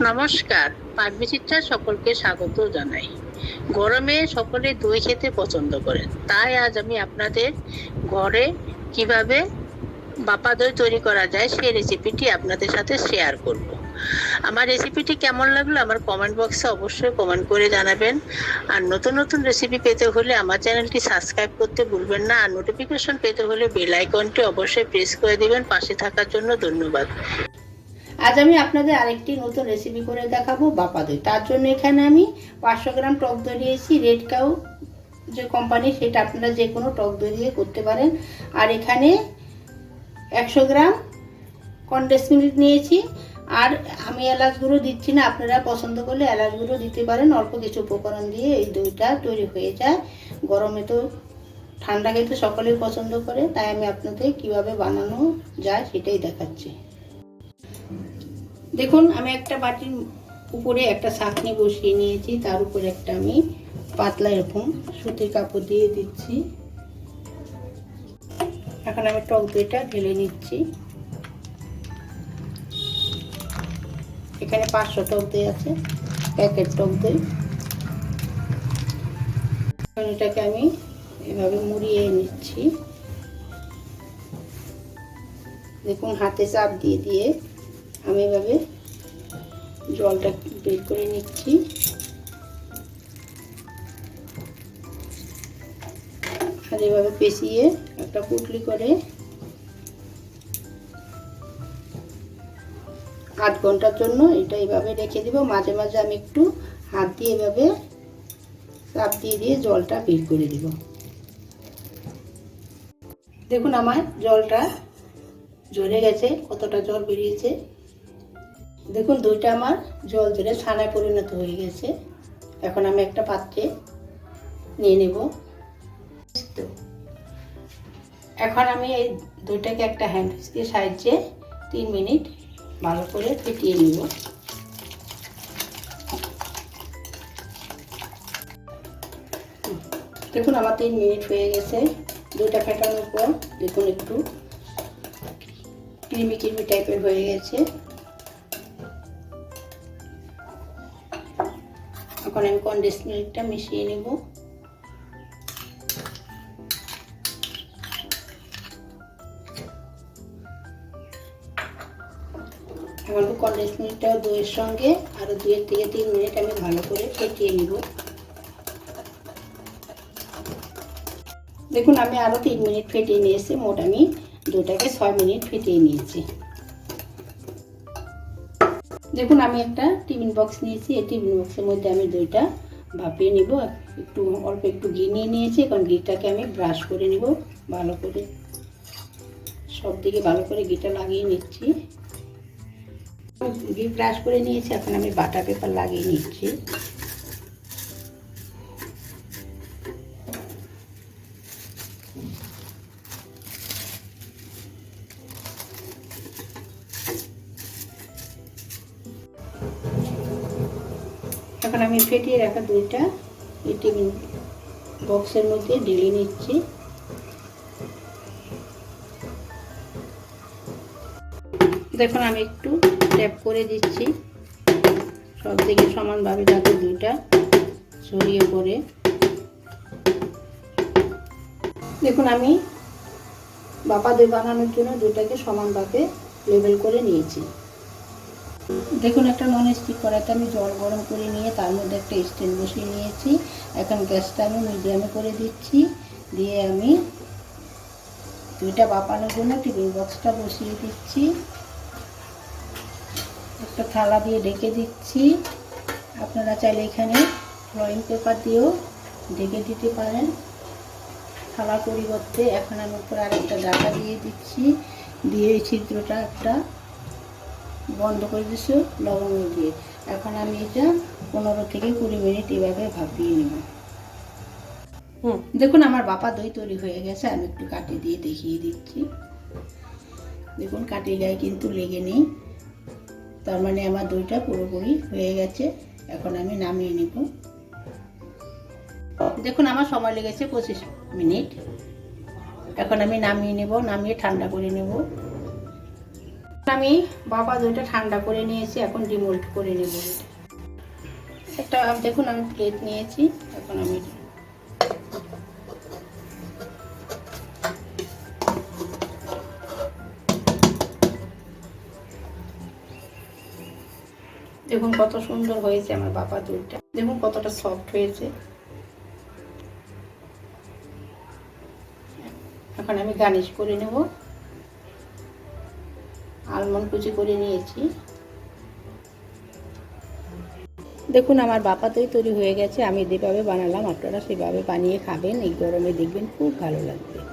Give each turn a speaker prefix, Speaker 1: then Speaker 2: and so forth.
Speaker 1: নমস্কার। পারমিচিত্রা সকলকে স্বাগত জানাই। গরমে সকলে দই খেতে পছন্দ করেন। তাই আজ আমি আপনাদের ঘরে কীভাবে বাপা দই তৈরি করা যায় সেই রেসিপিটি আপনাদের সাথে শেয়ার করব। আমার রেসিপিটি কেমন লাগল আমার কমেন্ট বক্সে অবশ্যই কমেন্ট করে জানাবেন। আর নতুন নতুন রেসিপি পেতে হলে আমার চ্যানেলটি সাবস্ক্রাইব করতে ভুলবেন না। আর নোটিফিকেশন পেতে হলে বেল আইকনটি অবশ্যই প্রেস করে দিবেন। পাশে থাকার জন্য ধন্যবাদ।
Speaker 2: আজ আমি আপনাদের আরেকটি নতুন রেসিপি করে দেখাবো বাপা দই তার জন্য এখানে আমি পাঁচশো গ্রাম টক দই নিয়েছি। রেড কাউ যে কোম্পানি সেটা আপনারা যে কোনো টক দই দিয়ে করতে পারেন। আর এখানে একশো গ্রাম কন্ডেন্স মিল্ক নিয়েছি। আর আমি এলাচ গুঁড়ো দিচ্ছি না, আপনারা পছন্দ করলে এলাচ গুঁড়ো দিতে পারেন। অল্প কিছু উপকরণ দিয়ে এই দইটা তৈরি হয়ে যায়। গরমে তো, ঠান্ডা খেতে সকলেই পছন্দ করে, তাই আমি আপনাদের কীভাবে বানানো যায় সেটাই দেখাচ্ছি। দেখুন, আমি একটা বাটির উপরে একটা ছাঁকনি বসিয়ে নিয়েছি, তার উপরে একটা আমি পাতলা এরকম সুতির কাপড় দিয়ে দিচ্ছি। এখন আমি টক দইটা ঢেলে নিচ্ছি। এখানে পাঁচশো টক দই আছে, প্যাকেট টক দই। এটাকে আমি এভাবে মুড়িয়ে নিচ্ছি। দেখুন, হাতে চাপ দিয়ে দিয়ে আমি এভাবে জলটা বের করে নিচ্ছি। আর এভাবে পেঁচিয়ে একটা পুটলি করে আধ ঘণ্টার জন্য এটা এইভাবে রেখে দিব। মাঝে মাঝে আমি একটু হাত দিয়ে এভাবে চাপ দিয়ে দিয়ে জলটা বের করে দিব। দেখুন আমার জলটা ঝরে গেছে, কতটা জল বেরিয়েছে। দেখুন দইটা আমার জল ধরে ছানায় পরিণত হয়ে গেছে। এখন আমি একটা পাত্রে নিয়ে নেব। এখন আমি এই দইটাকে একটা হ্যান্ড দিয়ে সাহায্যে তিন মিনিট ভালো করে ফেটিয়ে নিব। দেখুন আমার তিন মিনিট হয়ে গেছে। দুইটা ফেটানোর পর দেখুন একটু ক্রিমি ক্রিমি টাইপের হয়ে গেছে। এখন আমি মিল্কটা মিশিয়ে নেব। এখন মিল্কটা দইয়ের সঙ্গে আরও দুয়ের থেকে তিন মিনিট আমি ভালো করে ফেটিয়ে নেব। দেখুন, আমি আরও তিন মিনিট ফেটিয়ে নিয়েছি, মোট আমি দুটাকে ছয় মিনিট ফেটিয়ে নিয়েছি। দেখুন, আমি একটা টিফিন বক্স নিয়েছি। এই টিফিন বক্সের মধ্যে আমি দইটা ভাপিয়ে নিব একটু অল্প একটু ঘি নিয়ে নিয়েছি এখন ঘিটাকে আমি ব্রাশ করে নিব ভালো করে। সব দিকে ভালো করে ঘিটা লাগিয়ে নিচ্ছি। ঘি ব্রাশ করে নিয়েছি, এখন আমি বাটা পেপার লাগিয়ে নিচ্ছি। এখন আমি ফেটিয়ে রাখা দুইটা টিফিন বক্সের মধ্যে ঢেলে নিচ্ছি। দেখুন, আমি একটু ট্যাপ করে দিচ্ছি। সব দিকে সমানভাবে যাতে দুইটা ছড়িয়ে পড়ে। দেখুন, আমি বাপা দই বানানোর জন্য দুটাকে সমানভাবে লেবেল করে নিয়েছি। দেখুন, একটা নন স্টিক কড়াইতে আমি জল গরম করে নিয়ে তার মধ্যে একটা স্ট্যান্ড বসিয়ে নিয়েছি। এখন গ্যাসটা আমি মিডিয়ামে করে দিচ্ছি। দিয়ে আমি দুইটা বাপানোর জন্য টিফিন বক্সটা বসিয়ে দিচ্ছি। একটা থালা দিয়ে ঢেকে দিচ্ছি। আপনারা চাইলে এখানে ড্রয়িং পেপার দিয়েও ঢেকে দিতে পারেন। থালার পরিবর্তে এখন আমি উপরে আরেকটা ঢাকা দিয়ে দিচ্ছি। দিয়ে এই ছিদ্রটা একটা বন্ধ করে দিচ্ছি লবঙ্গ দিয়ে। এখন আমি এটা পনেরো থেকে কুড়ি মিনিট এভাবে ভাপিয়ে নেব। হুম। দেখুন আমার বাপা দই তৈরি হয়ে গেছে আমি একটু কাটি দিয়ে দেখিয়ে দিচ্ছি। দেখুন কাটি গায়ে কিন্তু লেগে নেই। তার মানে আমার দইটা পুরোপুরি হয়ে গেছে এখন আমি নামিয়ে নেব। দেখুন আমার সময় লেগেছে পঁচিশ মিনিট। এখন আমি নামিয়ে নেব নামিয়ে ঠান্ডা করে নেব। আমি বাবা দইটা ঠান্ডা করে নিয়েছি, এখন ডিমোল্ট করে নেব। একটা দেখুন, আমি প্লেট নিয়েছি, এখন আমি দেখুন কত সুন্দর হয়েছে আমার বাবা দুধটা দেখুন কতটা সফট হয়েছে। এখন আমি গার্নিশ করে নেব। আলমন্ড কুচি করে নিয়েছি। দেখুন, আমার বাপাতেই তৈরি হয়ে গেছে, আমি যেভাবে বানালাম, আপনারা সেভাবে বানিয়ে খাবেন, এই গরমে দেখবেন খুব ভালো লাগবে।